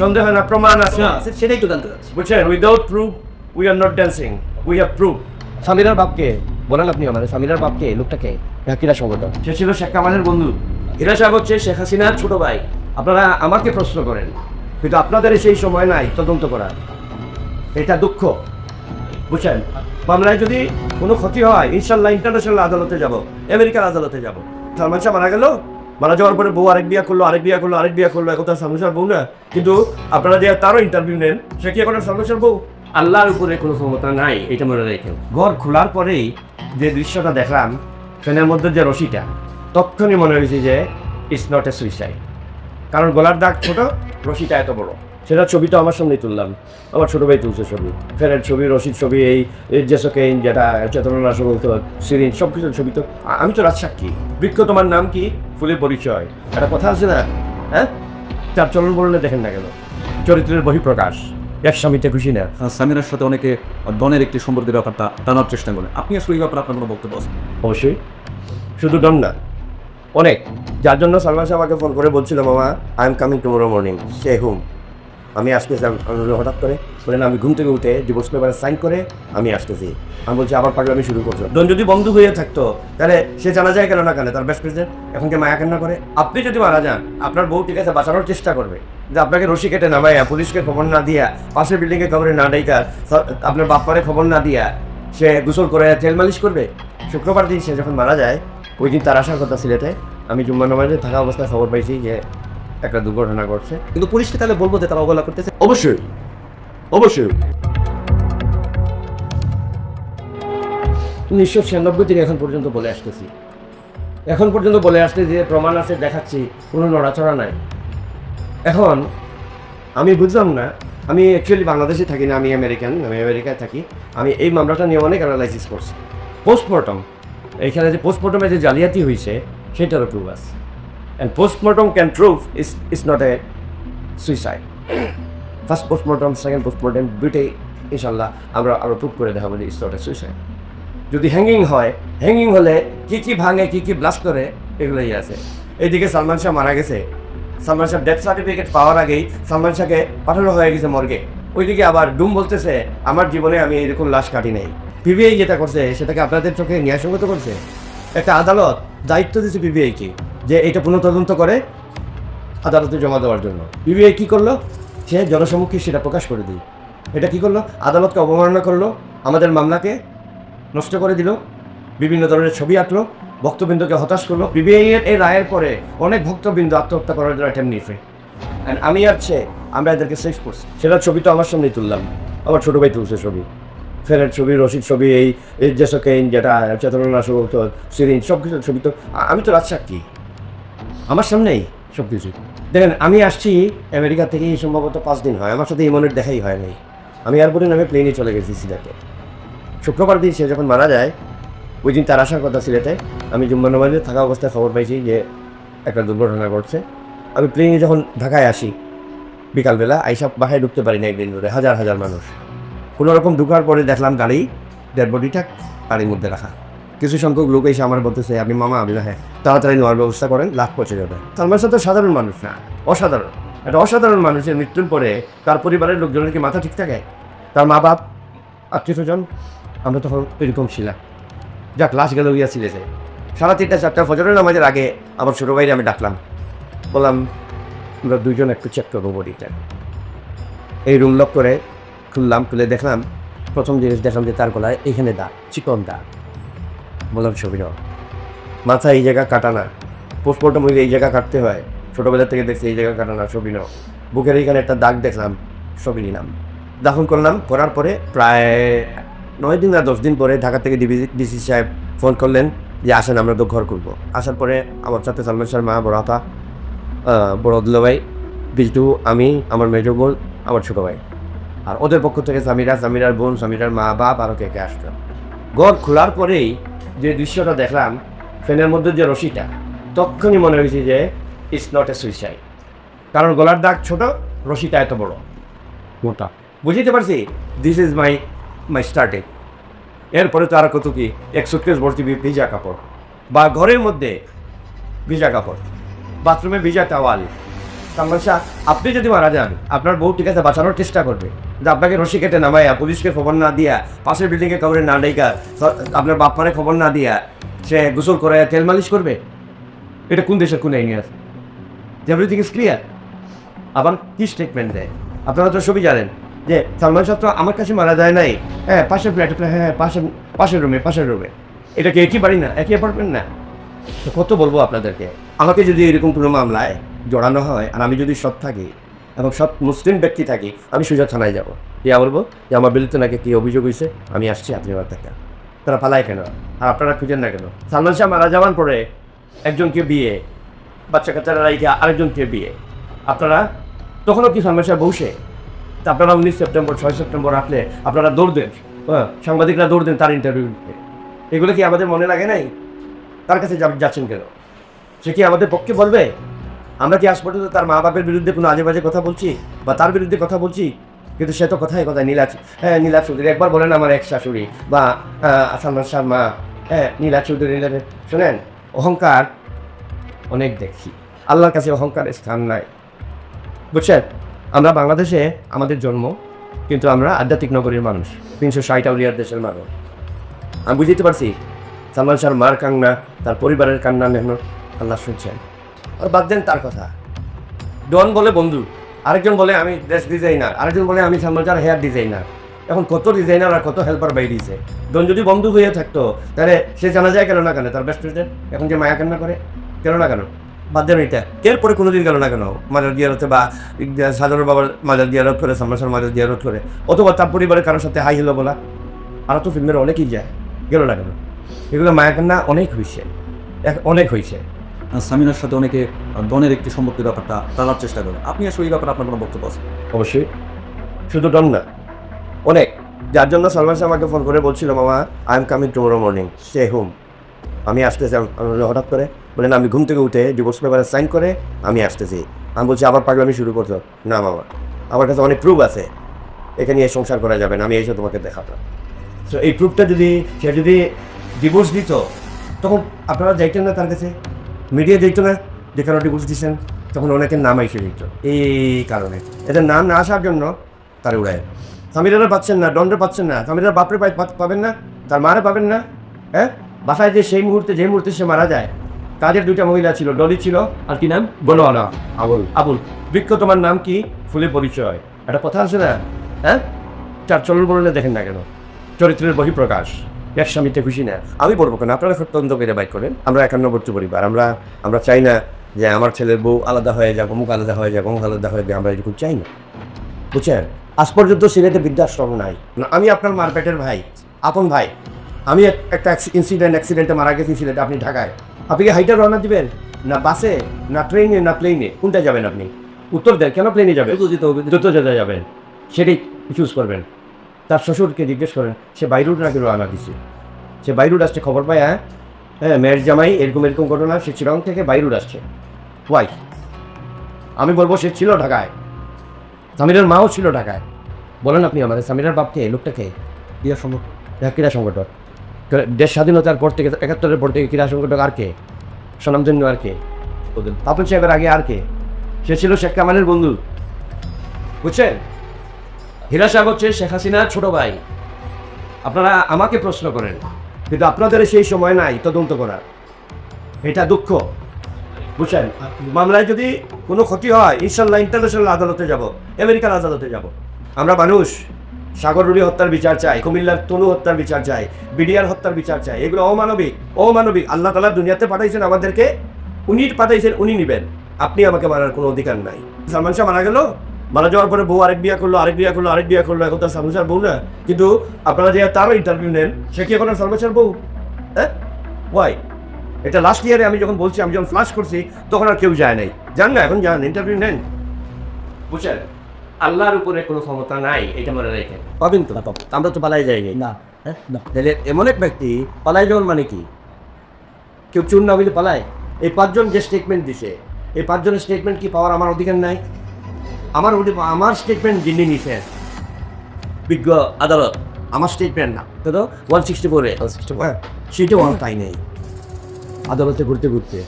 সন্দেহ না প্রমাণ আছে। সেটাই তো জানতে চাচ্ছি। বুঝছেন without proof we are not dancing we have proof সামিরার বাপকে বলেন আপনি আমাদের সামিরার বাপকে লোকটাকে কিরা সংগঠন সে ছিল শেখ কামালের বন্ধু। এরা সাহেব হচ্ছে শেখ হাসিনার ছোট ভাই। আপনারা আমাকে প্রশ্ন করেন কিন্তু আপনাদের সেই সময় নাই তদন্ত করার। এটা দুঃখ। বুঝছেন? মামলায় যদি কোনো ক্ষতি হয় ইনশাল্লাহ ইন্টারন্যাশনাল আদালতে যাব আমেরিকার আদালতে যাব। সালমান শাহ মারা গেল মারা যাওয়ার পরে বউ আরেক বিয়া করল আরেক বিয়া করল আরেক বিয়া করল এখন তার সালমান বউ না? কিন্তু আপনারা যে তারও ইন্টারভিউ নেন সে কি এখন সামুসার বউ? আল্লাহর উপরে কোনো ক্ষমতা নাই এটা মনে রেখে ঘর খোলার পরেই যে দৃশ্যটা দেখলাম ফ্যানের মধ্যে যে রশিটা তখনই মনে হয়েছে যে ইটস নট এ সুইসাইড কারণ গলার দাগ ছোট রশিটা এত বড়। সেটা ছবিটা আমার সামনেই তুললাম। আমার ছোট ভাই তুলছে ছবি। ফেরের ছবি রশিদ ছবি এই জেসোকেইন যেটা চেতনানাশক ঔষধ সিরিন সব কিছুর ছবি তো। আমি তো রাজসাক্ষী বৃক্ষ তোমার নাম কি? ফুলের পরিচয়। একটা কথা আছে না? হ্যাঁ? তার চলন বললে দেখেন না কেন? চরিত্রের বহিঃপ্রকাশ। এক স্বামীতে খুশি না। আহ, সামিরার সাথে অনেকে ডনের একটি সম্পর্কের ব্যাপারটা টানার চেষ্টা করেন আপনি আসলে এই ব্যাপারে আপনার কোনো বক্তব্য আছে? অবশ্যই। শুধু ডন না। অনেক। যার জন্য সালমান শাহ আমাকে ফোন করে বলছিল মামা I am coming tomorrow morning সে হুম আমি আসতেছি হঠাৎ করে বলেন, আমি ঘুম থেকে উঠে ডিভোর্স পেপারে সাইন করে আমি আসতেছি। আমি বলছি, আবার পাগলামি শুরু করছ। ডন যদি বন্ধু হয়ে থাকতো, তাহলে সে জানা যায় কেন না কেন? তার বেস্ট ফ্রেন্ডের এখন কি মায়া কান্না করে? আপনি যদি মারা যান, আপনার বউ ঠিক আছে, বাঁচানোর চেষ্টা করবে। যে আপনাকে রশি কেটে নামাইয়া, পুলিশকে খবর না দিয়া পাশের বিল্ডিংয়ে খবরে না ডাইকা আপনার বাপ্পারে খবর না দিয়া সে গোসল করে তেল মালিশ করবে। শুক্রবার দিন সে যখন মারা যায়, ওই দিন তার আসার কথা সিলেটে আমি জুম্মা নামাজে থাকা অবস্থায় খবর পাইছি যে একটা দুর্ঘটনা ঘটছে। কিন্তু পুলিশকে তাহলে বলব যে তারা অবহেলা করতেছে। অবশ্যই। অবশ্যই। উনিশশো ছিয়ানব্বই থেকে এখন পর্যন্ত বলে আসতেছি। এখন পর্যন্ত বলে আসতে যে প্রমাণ আছে দেখাচ্ছি কোনো নড়াচড়া নাই। এখন আমি বুঝলাম না আমি অ্যাকচুয়ালি বাংলাদেশে থাকি না আমি আমেরিকান আমি আমেরিকায় থাকি। আমি এই মামলাটা নিয়ে অনেক অ্যানালাইসিস করছি। পোস্টমর্টম এইখানে যে পোস্টমর্টমে যে জালিয়াতি হয়েছে সেটারও প্রুভ আছে। And postmortem can prove is is not a suicide first postmortem second postmortem দুইটাই ইনশাল্লাহ আমরা আরও প্রুভ করে দেখাবো যে ইস নট এ যদি হ্যাঙ্গিং হয় হ্যাঙ্গিং হলে কি কি ভাঙে, কি কি ব্লাস্ট করে, এগুলোই আছে। এইদিকে সালমান শাহ মারা গেছে। সালমান শাহ ডেথ সার্টিফিকেট পাওয়ার আগেই সালমান শাহকে পাঠানো হয়ে গেছে মর্গে। ওইদিকে আবার ডুম বলতেছে, আমার জীবনে আমি এরকম লাশ কাটি নাই। পিবিআই যেটা করছে, সেটাকে আপনাদের চোখে ন্যায়সঙ্গত করছে? একটা আদালত দায়িত্ব দিয়েছে পিবিআইকে যে এটা পুনঃতদন্ত করে আদালতে জমা দেওয়ার জন্য। পিবিআই কী করল? সে জনসম্মুখে সেটা প্রকাশ করে দিই এটা কি করল? আদালতকে অবমাননা করল, আমাদের মামলাকে নষ্ট করে দিল, বিভিন্ন ধরনের ছবি আঁকলো ভক্তবৃন্দকে হতাশ করল। বিবিআই এর এই রায়ের পরে অনেক ভক্তবৃন্দ আত্মহত্যা করার জন্য অ্যাটেম্প নিয়েছে। অ্যান্ড আমি আর সে, আমরা এদেরকে সেভ করছি। সেটার ছবি তো আমার সামনেই তুললাম। আমার ছোটো ভাই তুলছে ছবি। ফেরের ছবি, রশিদ ছবি, এই জেসোকেইন যেটা চেতনানাশক ঔষধ সিরিন সব কিছুর ছবি তো আমি তো রাজসাক্ষী। আমার সামনেই সব কিছু। দেখেন, আমি আসছি আমেরিকা থেকে সম্ভবত পাঁচ দিন হয়। আমার সাথে ইমনের দেখাই হয় নাই। আমি এয়ারপোর্টে নামে প্লেনে চলে গেছি সিলেটে। শুক্রবার দিন সে যখন মারা যায়, ওই দিন তার আসার কথা সিলেটে। আমি জুম্মা নামাজে থাকা অবস্থায় খবর পাইছি যে একটা দুর্ঘটনা ঘটছে। আমি প্লেনে যখন ঢাকায় আসি, বিকালবেলা আইসা বাসায় ঢুকতে পারি না একদিন ধরে। হাজার হাজার মানুষ। কোনো রকম ঢুকার পরে দেখলাম গাড়ি ডেড বডিটা গাড়ির মধ্যে রাখা। কিছু সংখ্যক লোক এসে আমার বলতেছে, আপনি মামা আমি না হ্যাঁ তাড়াতাড়ি নেওয়ার ব্যবস্থা করেন, লাভ পৌঁছে যাবে। সালমান শাহ তো সাধারণ মানুষ না, অসাধারণ। একটা অসাধারণ মানুষের মৃত্যুর পরে তার পরিবারের লোকজনের কি মাথা ঠিক থাকে? তার মা বাপ আত্মীয় স্বজন, আমরা তখন এরকম ছিলাম যাক, লাশ গেল গিয়া সিলেছে সাড়ে তিনটা, চারটা ফজরের নামাজের আগে আমার ছোটো ভাইরে আমি ডাকলাম। বললাম, আমরা দুজন একটু চেক করব বডিটা। এই রুম লক করে খুললাম, খুলে দেখলাম, প্রথম জিনিস দেখলাম যে তার গলায় এখানে দাগ চিকন দাগ বললাম, ছবি নাও। মাথা এই জায়গা কাটা না। পোস্টমর্টম হইলে এই জায়গা কাটতে হয়। ছোটোবেলা থেকে দেখছি এই জায়গা কাটা না, ছবি নাও। বুকের এইখানে একটা দাগ দেখলাম, ছবি নিলাম। দাফন করলাম, করার পরে প্রায় নয় দিন না দশ দিন পরে ঢাকা থেকে ডিসি সাহেব ফোন করলেন যে, আসেন, আমরা তো ঘর করব আসার পরে আমার সাথে সালমান শাহর মা, বড় আপা বড় ভাই, বিল্টু, আমি, আমার মেজো বোন, আমার ছোটো ভাই। আর ওদের পক্ষ থেকে সামিরা, সামিরার বোন, সামিরার মা, বাপ আরও কে কে আসতো। ঘর খোলার পরেই যে দৃশ্যটা দেখলাম, ফ্যানের মধ্যে যে রশিটা তখনই মনে হয়েছে যে ইটস নট এ সুইসাইড কারণ গলার দাগ ছোট, রশিটা এত বড়, মোটা। বুঝতে পারছি this is my my starting এরপরে তো আর কত কি, এক সুটকেস ভর্তি ভিজা কাপড়, বা ঘরের মধ্যে ভিজা কাপড় বাথরুমে ভিজা টাওয়াল শাহ আপনি যদি মারা যান, আপনার বউ ঠিক আছে, বাঁচানোর চেষ্টা করবে। যে আপনাকে রশি কেটে নামাইয়া পুলিশকে খবর না দিয়া, পাশের বিল্ডিংয়ে খবরে না ডেকা আপনার বাপ মারে খবর না দিয়া সে গোসল করে তেল মালিশ করবে? এটা কোন দেশের কোন আইনি আছে এভরিথিং ইজ ক্লিয়ার আবার কি স্টেটমেন্ট দেয়? আপনারা তো সবই জানেন যে সালমান শাহ তো আমার কাছে মারা যায় নাই। হ্যাঁ পাশের ফ্ল্যাটে হ্যাঁ হ্যাঁ পাশের পাশের রুমে পাশের রুমে এটা কি একই বাড়ি না? একই অ্যাপার্টমেন্ট না? কত বলব আপনাদেরকে? আমাকে যদি এরকম কোনো মামলায় জড়ানো হয় আর আমি যদি সৎ থাকি এবং সব মুসলিম ব্যক্তি থাকি, আমি সুজা থানায় যাব। ইয়া বলব? যে আমার বিরুদ্ধে নাকি কী অভিযোগ হয়েছে আমি আসছি, আপনি আমার দেখা। তারা পালায় কেন? আর আপনারা খুঁজেন না কেন? সালমান শাহ মারা যাওয়ার পরে একজনকে বিয়ে বাচ্চা কাচ্চারা রাইকে আরেকজনকে বিয়ে। আপনারা তখনও কি সালমান শাহ বসে? তা আপনারা উনিশ সেপ্টেম্বর, ছয় সেপ্টেম্বর রাখলে আপনারা দৌড় দেন। হ্যাঁ সাংবাদিকরা দৌড় দেন তার ইন্টারভিউ নিতে। এগুলো কি আমাদের মনে লাগে নাই? তার কাছে যাচ্ছেন কেন? সে কি আমাদের পক্ষে বলবে? আমরা কি আজ পর্যন্ত তার মা বাপের বিরুদ্ধে কোনো আজে বাজে কথা বলছি? বা তার বিরুদ্ধে কথা বলছি? কিন্তু সে তো কথাই কথা নীলা হ্যাঁ নীলা চৌধুরী, একবার বলেন আমার এক শাশুড়ি বা সালমান শাহ মা হ্যাঁ নীলা চৌধুরী শোনেন, অহংকার অনেক দেখছি আল্লাহর কাছে অহংকারের স্থান নাই। বুঝছেন? আমরা বাংলাদেশে আমাদের জন্ম, কিন্তু আমরা আধ্যাত্মিক নগরীর মানুষ। তিনশো ষাট আউলিয়ার দেশের মানুষ। আমি বুঝতে পারছি, সালমান শাহর মার কান্না, তার পরিবারের কান্না, মেহনত, আল্লাহ শুনছেন। আর বাদ দেন তার কথা। ডন বলে বন্ধু, আরেকজন বলে আমি ড্রেস ডিজাইনার আরেকজন বলে আমি সালমান শাহর হেয়ার ডিজাইনার এখন কত ডিজাইনার আর কত হেল্পার বাই দিয়েছে ডন যদি বন্ধু হয়ে থাকতো, তাহলে সে জানা যায় কেন না কেন? তার বেস্ট ফ্রেন্ড এখন যে মায়া কান্না করে, কেন না কেন? বাদ দেন এটা। এরপরে কোনোদিন গেল না কেন? মাজার দিয়ারতে বা সাধারণ বাবার মাজার দিয়ারত করে, সালমান শাহর মাজার দিয়ারত করে। অথবা তার পরিবারের কারোর সাথে হাই হলো বলা। আরও তো ফিল্মের অনেকই যায়। গেল না কেন? এগুলো মায়া কান্না অনেক হয়েছে অনেক হয়েছে সামিনার সাথে অনেকে ডনের একটি সম্পর্কের ব্যাপারটা টানার চেষ্টা করে। আপনি আসলে এই ব্যাপারে আপনার কোনো বক্তব্য আছে? অবশ্যই। শুধু ডন না, অনেক। যার জন্য সালমান আমাকে ফোন করে বলছিল, মামা I am coming tomorrow morning say home আমি আসতেছি হঠাৎ করে? বলেন আমি ঘুম থেকে উঠে ডিভোর্স পেপারে সাইন করে আমি আসতেছি। আমি বলছি, আবার পাগলামি শুরু করছ? না, মামা। আমার কাছে অনেক প্রুফ আছে। এখানে এই সংসার করা যাবে না। আমি এসে তোমাকে দেখাবো। তো এই প্রুফটা যদি, সে যদি ডিভোর্স দিত, তখন আপনারা যাইতেন না তার কাছে? মিডিয়া দেখতো না, যে কারও ডিভোর্স দিচ্ছেন তখন অনেকের নাম এসে দিত এই কারণে। এদের নাম না আসার জন্য তার উড়ায়। স্বামীরা পাচ্ছেন না দণ্ড পাচ্ছেন না। স্বামীরা বাপরে পাবেন না, তার মারা পাবেন না হ্যাঁ? বাসায় যে সেই মুহূর্তে যে মুহূর্তে সে মারা যায় কাজের দুইটা মহিলা ছিল, ডলি ছিল, আর কি নাম? বলো না আবুল। আবুল। বৃক্ষ তোমার নাম কি? ফুলে পরিচয়। একটা কথা আছে না হ্যাঁ? চার চলন বললে দেখেন না কেন। চরিত্রের বহিঃপ্রকাশ। স্বামীতে খুশি না। আমি বলব কেন? আপনারা তদন্ত করে বাইক করেন। আমরা একান্নবর্তী পরিবার। আমরা আমরা চাই না যে আমার ছেলের বউ আলাদা হয়ে যাক অমুক আলাদা হয়ে যাক অমুক আলাদা হয়ে যাক আমরা এরকম চাই না। বুঝছেন? আজ পর্যন্ত সিলেটে বৃদ্ধাশ্রম নাই। না, আমি আপনার মারপেটের ভাই আপন ভাই। আমি একটা ইনসিডেন্ট অ্যাক্সিডেন্টে মারা গেছি সিলেটে আপনি ঢাকায়। আপনি কি হাইটার রওনা দিবেন? না বাসে? না ট্রেনে? না প্লেনে? কোনটা যাবেন আপনি? উত্তর দেন কেন প্লেনে যাবেন? দ্রুত যেতে হবে। দ্রুত যেতে যাবেন। সেটাই চুজ করবেন। তার শ্বশুরকে জিজ্ঞেস করেন সে বাইরুড নাকি রওনা দিছে? সে বাইরুড আসছে খবর পায় হ্যাঁ হ্যাঁ মেয়ের জামাই এরকম এরকম ঘটনা সে চিরং থেকে বাইরুড আসছে। ওয়াই আমি বলব সে ছিল ঢাকায়। সামিরের মাও ছিল ঢাকায়। বলেন আপনি আমাদের সামিরের বাপকে লোকটাকে বিয়ার সম্ভব হ্যাঁ, ক্রীড়া সংগঠক দেশ স্বাধীনতার পর থেকে একাত্তরের পর থেকে ক্রীড়া সংগঠক আর কে? স্বনামধন্য আর কে? ওদের। পাপন সাহেবের আগে আর কে? সে ছিল শেখ কামালের বন্ধু। বুঝছেন? হীরা সাহেব হচ্ছে শেখ হাসিনার ছোট ভাই। আপনারা আমাকে প্রশ্ন করেন, কিন্তু আপনাদের সেই সময় নাই তদন্ত করার। এটা দুঃখ। বুঝছেন? মামলায় যদি কোনো ক্ষতি হয়, ইনশাল্লাহ ইন্টারন্যাশনাল আদালতে যাব আমেরিকান আদালতে যাব। আমরা মানুষ সাগররুড়ি হত্যার বিচার চাই, কুমিল্লার তনু হত্যার বিচার চাই, বিডিআর হত্যার বিচার চাই, এগুলো অমানবিক অমানবিক। আল্লাহ তালা দুনিয়াতে পাঠাইছেন আমাদেরকে উনি পাঠাইছেন, উনি নেবেন। আপনি আমাকে মারার কোনো অধিকার নাই। সালমান শাহ মারা গেল মারা যাওয়ার পরে বউ আরেক বিয়া করল আরেক বিয়া করল আরেক বিয়া করল এখন তার সালমান শাহর বউ না। কিন্তু আপনারা যে তারও ইন্টারভিউ নেন সে কি এখন সালমান শাহর বউ? হ্যাঁ? ওয়াই এটা লাস্ট ইয়ারে আমি যখন বলছি আমি যখন ফ্লাশ করছি তখন আর কেউ যায় নাই। যান না এখন যান ইন্টারভিউ নেন। বুঝছেন? আল্লাহর উপরে কোনো ক্ষমতা নাই এটা মনে রেখে পাবেন তো? আমরা তো পালাই যাইনি। না। হ্যাঁ? না তাহলে এমন এক ব্যক্তি পালাই যাওয়ার মানে কি? কেউ চুন না হইলে পালায়। এই পাঁচজন যে স্টেটমেন্ট দিছে এই পাঁচজনের স্টেটমেন্ট কি পাওয়ার আমার অধিকার নাই? আমার আমার স্টেটমেন্ট যিনি নিছে। বিজ্ঞ আদালত। আমার স্টেটমেন্ট না। তো ওয়ান সিক্সটি ফোরে সেটাও আমার তাই নেই। আদালতে ঘুরতে ঘুরতে।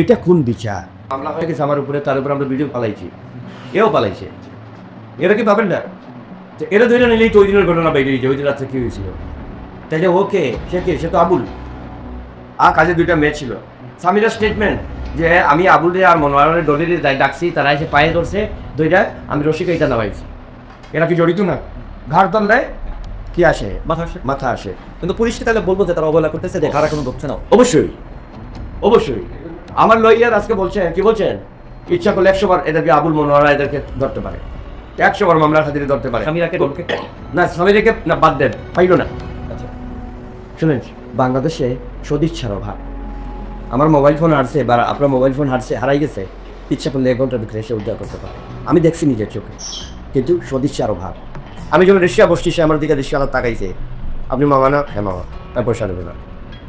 এটা কোন বিচার? মামলা হয়ে গেছে আমার উপরে তার উপরে আমরা ভিডিও পালাইছি? এও পালাইছে। এরা কি পাবেন না? এরা ধরে নিলেই তো ওই দিনের ঘটনা বাইরে যে ওই দিন রাত্রে কি হয়েছিল? তাইলে ওকে সে কে? সে তো আবুল। আর কাজে দুইটা মেয়ে ছিল। স্বামীরা স্টেটমেন্ট যে আমি আবুলে আর মনোয়ারের দলের ডাকছি তারা এসে পায়ে ধরছে দুইটা আমি রসিকা এটা নামাইছি এরা কি জড়িত না? ঘাড় তন্দায় কি আসে? মাথা আসে। মাথা আসে। কিন্তু পুলিশকে তাহলে বলব যে তারা অবহেলা করতেছে যে কারা কোনো ধরছে না। অবশ্যই। অবশ্যই। আমার লইয়ার আজকে বলছেন কি বলছেন? ইচ্ছা করলে একশো বার এদেরকে আবুল মনোয়ারা এদেরকে ধরতে পারে। একশো বার মামলার খাতিরে ধরতে পারে। স্বামীরাকে না স্বামীদেরকে না বাদ দেন। পাইল না। আচ্ছা। শুনেন বাংলাদেশে সদিচ্ছার অভাব। আমার মোবাইল ফোন হারছে বা আপনার মোবাইল ফোন হারছে, হারাই গেছে, ইচ্ছা করলে এক ঘণ্টার ভিতরে এসে উদ্ধার করতে পারে। আমি দেখছি নিজের চোখে, কিন্তু সদিচ্ছার অভাব আমি যখন রেশিয়া বসছি, সে আমার দিকে রেশিয়া আলাদা তাকাইছে। আপনি মামা না হ্যাঁ মামা পয়সা নেবে না।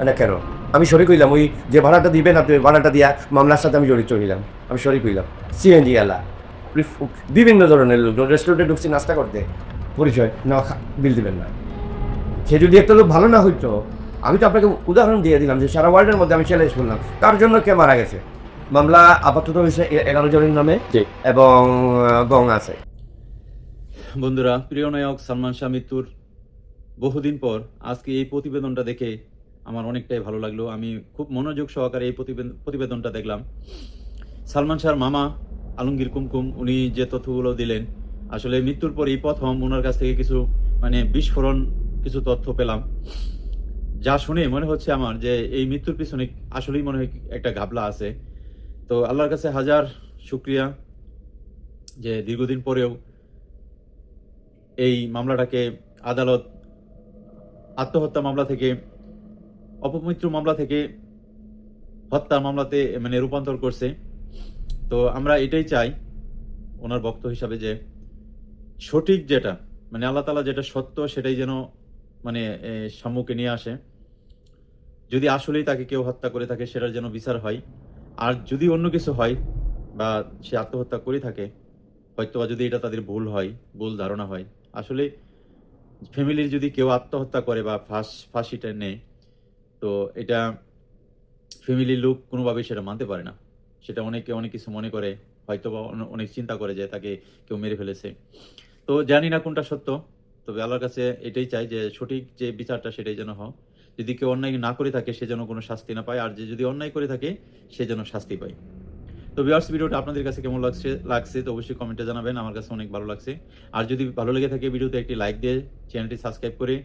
না কেন? আমি শরিক হইলাম, ওই যে ভাড়াটা দিবেন আপনি ভাড়াটা দিয়া মামলার সাথে আমি জড়িত হইলাম। আমি শরিক হইলাম। সিএনজি আলা বিভিন্ন ধরনের লোক রেস্টুরেন্টে ঢুকছি, নাস্তা করতে, পরিচয়, না বিল দিবেন না। সে যদি একটা লোক ভালো না হইতো আমি তো আপনাকে উদাহরণ দিয়ে দিলাম যে সারা ওয়ার্ল্ডের মধ্যে আমি চ্যালেঞ্জ করলাম। তার জন্য কে মারা গেছে? মামলা আপাতত হয়েছে এগারো জনের নামে এবং গং আছে। বন্ধুরা প্রিয় নায়ক সালমান শাহ মৃত্যুর বহুদিন পর আজকে এই প্রতিবেদনটা দেখে আমার অনেকটাই ভালো লাগল। আমি খুব মনোযোগ সহকারে এই প্রতিবেদন প্রতিবেদনটা দেখলাম। সালমান শাহর মামা আলমগীর কুমকুম উনি যে তথ্যগুলো দিলেন আসলে মৃত্যুর পর এই প্রথম ওনার কাছ থেকে কিছু মানে বিস্ফোরণ কিছু তথ্য পেলাম। যা শুনে মনে হচ্ছে আমার যে এই মৃত্যুর পিছনে আসলেই মনে হয় একটা ঘাবলা আছে। তো আল্লাহর কাছে হাজার শুক্রিয়া যে দীর্ঘদিন পরেও এই মামলাটাকে আদালত, আত্মহত্যা মামলা থেকে, অপমৃত্যু মামলা থেকে হত্যা মামলাতে মানে রূপান্তর করছে। তো আমরা এটাই চাই ওনার বক্ত হিসাবে যে সঠিক যেটা মানে আল্লাহ তালা যেটা সত্য সেটাই যেন মানে সম্মুখে নিয়ে আসে। যদি আসলেই তাকে কেউ হত্যা করে থাকে, সেটার যেন বিচার হয়। আর যদি অন্য কিছু হয়, বা সে আত্মহত্যা করে থাকে হয়তো যদি এটা তাদের ভুল হয়, ভুল ধারণা হয়। আসলে ফ্যামিলির যদি কেউ আত্মহত্যা করে বা ফাঁস, ফাঁসিটা নেয়, তো এটা ফ্যামিলির লোক কোনোভাবেই সেটা মানতে পারে না। সেটা অনেকে, অনেক কিছু মনে করে হয়তো বা অনেক চিন্তা করে যে তাকে কেউ মেরে ফেলেছে। তো জানি না কোনটা সত্য। তবে আল্লাহর কাছে এটাই চাই যে সঠিক যে বিচারটা সেটাই যেন হোক যদি কেউ অন্যায় না করে থাকে, সে যেন কোনো শাস্তি না পায়, আর যে যদি অন্যায় করে থাকে, সে যেন শাস্তি পায়। তো ভিউয়ার্স ভিডিওটা আপনাদের কাছে কেমন লাগছে লাগছে, তো অবশ্যই কমেন্টে জানাবেন, আমার কাছে অনেক ভালো লাগছে। আর যদি ভালো লেগে থাকে ভিডিওতে, একটি লাইক দিয়ে চ্যানেলটি সাবস্ক্রাইব করে,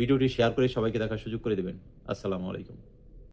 ভিডিওটি শেয়ার করে সবাইকে দেখার সুযোগ করে দেবেন। আসসালামু আলাইকুম।